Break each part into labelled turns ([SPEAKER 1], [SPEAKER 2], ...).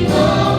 [SPEAKER 1] King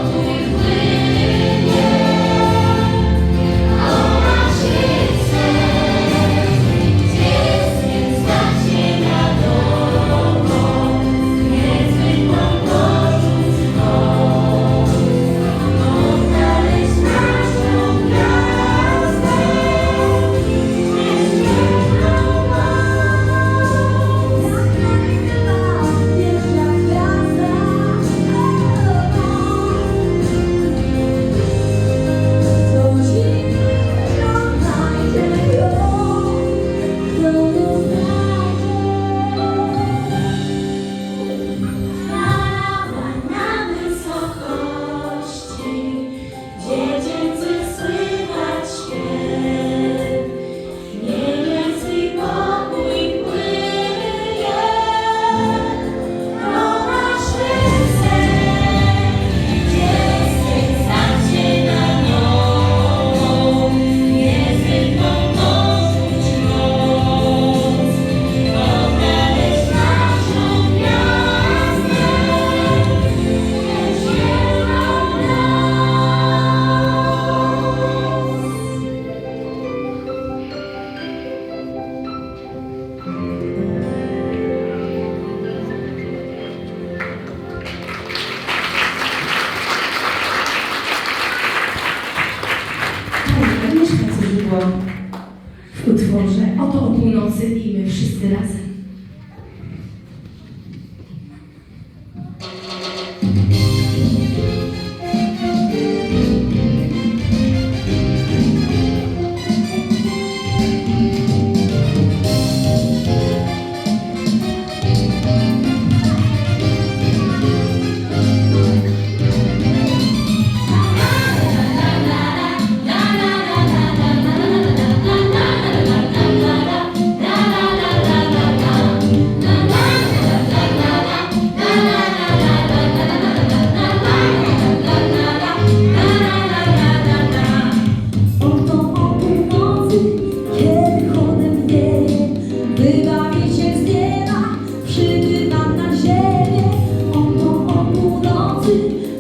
[SPEAKER 1] ti.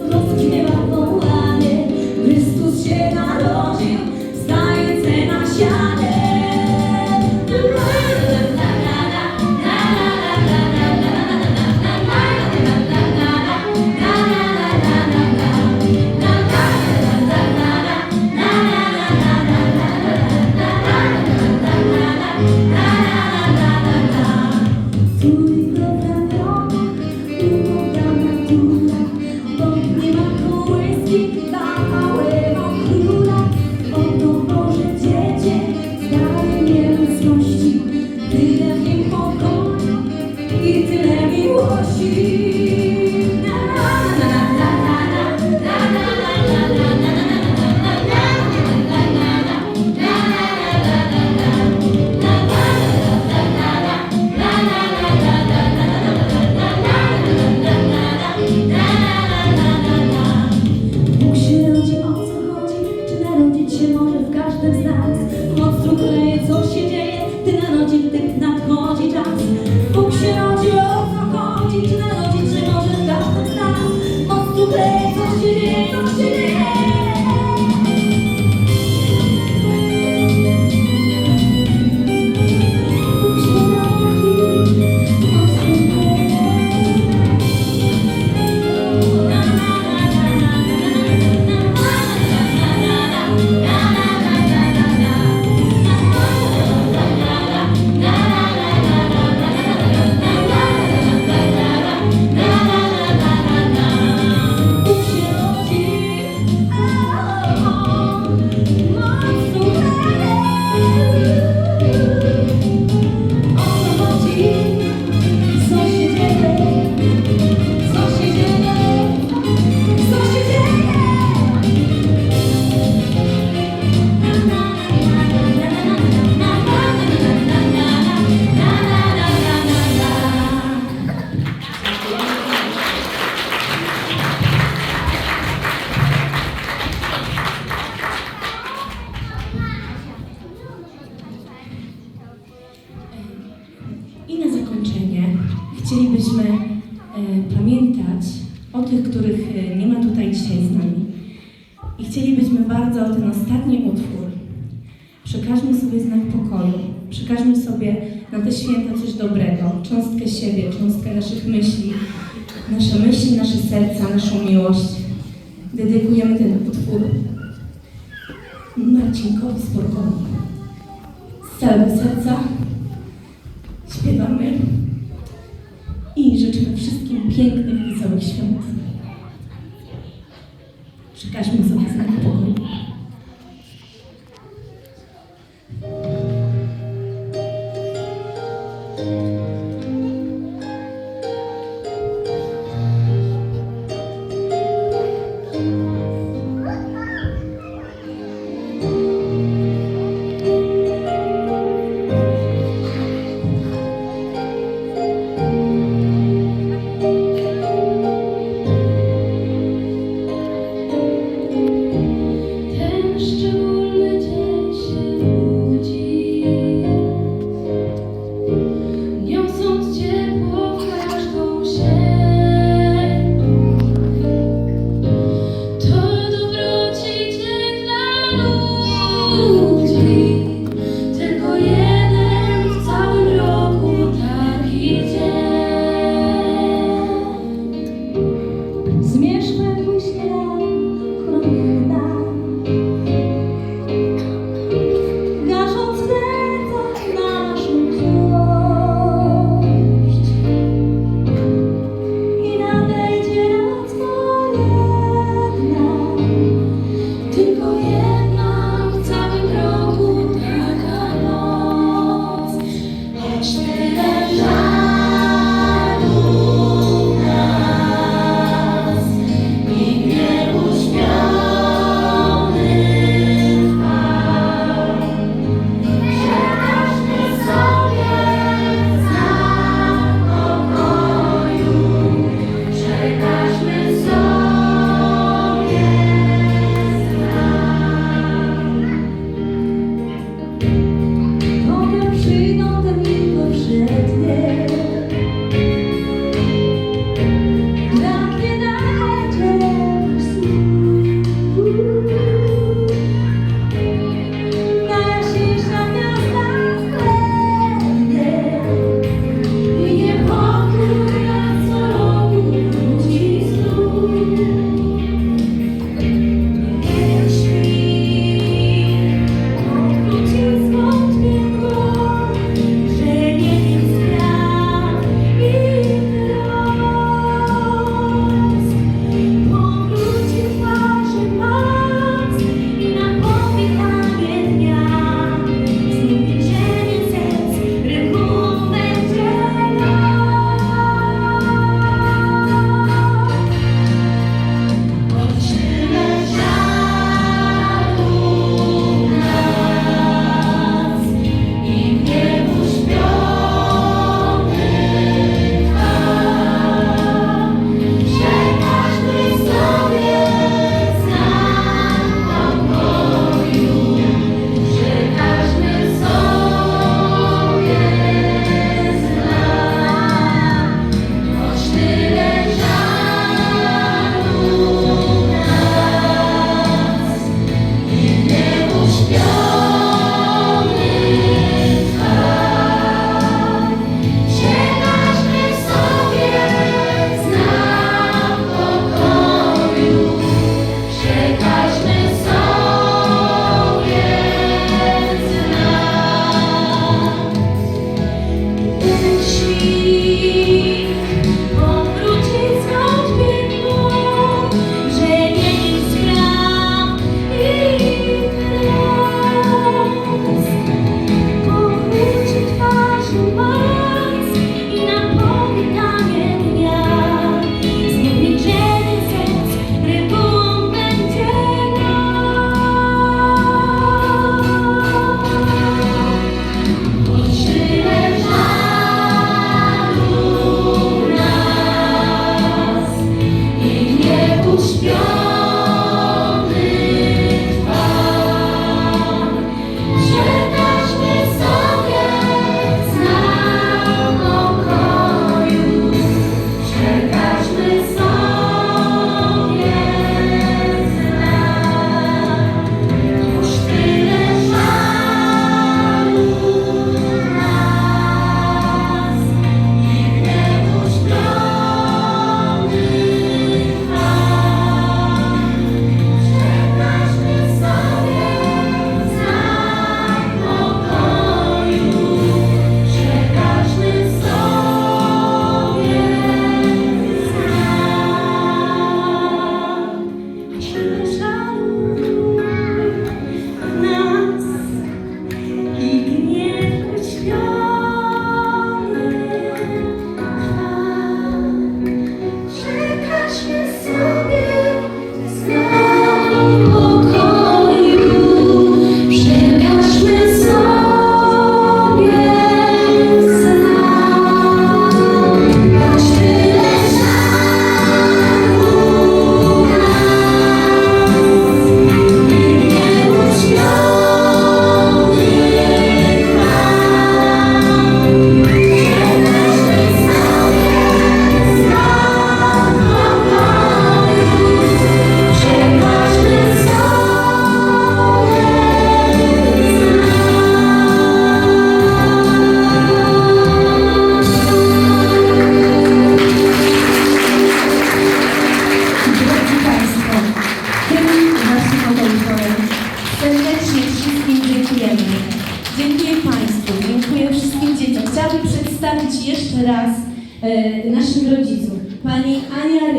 [SPEAKER 1] 내 손길이 손길이
[SPEAKER 2] chcielibyśmy bardzo ten ostatni utwór. Przekażmy sobie znak pokoju, przekażmy sobie na te święta coś dobrego, cząstkę siebie, cząstkę naszych myśli, nasze myśli, nasze serca, naszą miłość. Dedykujemy ten utwór Marcinkowi Sporkowi. Z całego serca śpiewamy i życzymy wszystkim pięknych i wesołych świąt. Przekażmy sobie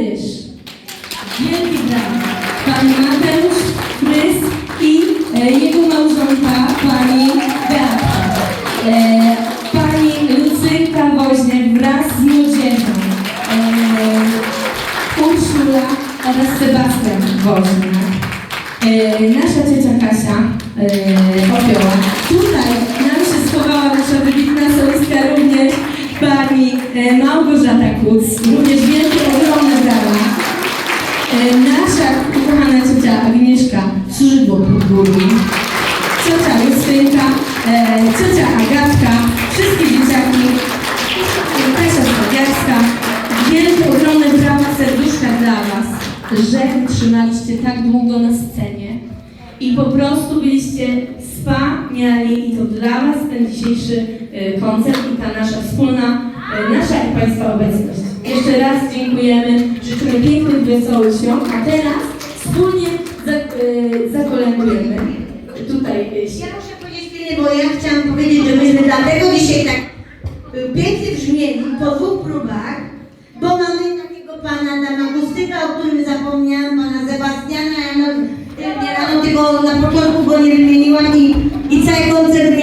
[SPEAKER 2] Ryż, wielki brawa, pan Mateusz Frys i e, jego małżonka, pani Beata, e, pani Lucynka Woźniak wraz z młodzieżą, e, Urszula oraz Sebastian Woźniak. E, nasza ciocia Kasia e, Popioła. Tutaj nam się schowała nasza wybitna solistka również pani e, Małgorzata Kuc. Również. E, nasza ukochana ciocia Agnieszka Szydło Podgórni. Ciocia Justynka, e, ciocia Agatka, wszystkie dzieciaki, Kasia Stawiarska. Wielkie, ogromne brawa, serduszka dla Was, że wytrzymaliście tak długo na scenie i po prostu byliście wspaniali i to dla Was ten dzisiejszy e, koncert i ta nasza wspólna, nasza i Państwa obecność. Jeszcze raz dziękujemy, życzymy pięknych, wesołych świąt, a teraz wspólnie e, zakolędujemy. Tutaj gdzieś. Ja
[SPEAKER 3] muszę powiedzieć tyle, bo ja chciałam powiedzieć, że myśmy dlatego dzisiaj tak e, pięknie brzmieli po dwóch próbach, bo mamy takiego pana Dama Gustyka, o którym zapomniałam, pana Sebastiana, ja no, tego na początku go nie wymieniłam i, i cały koncert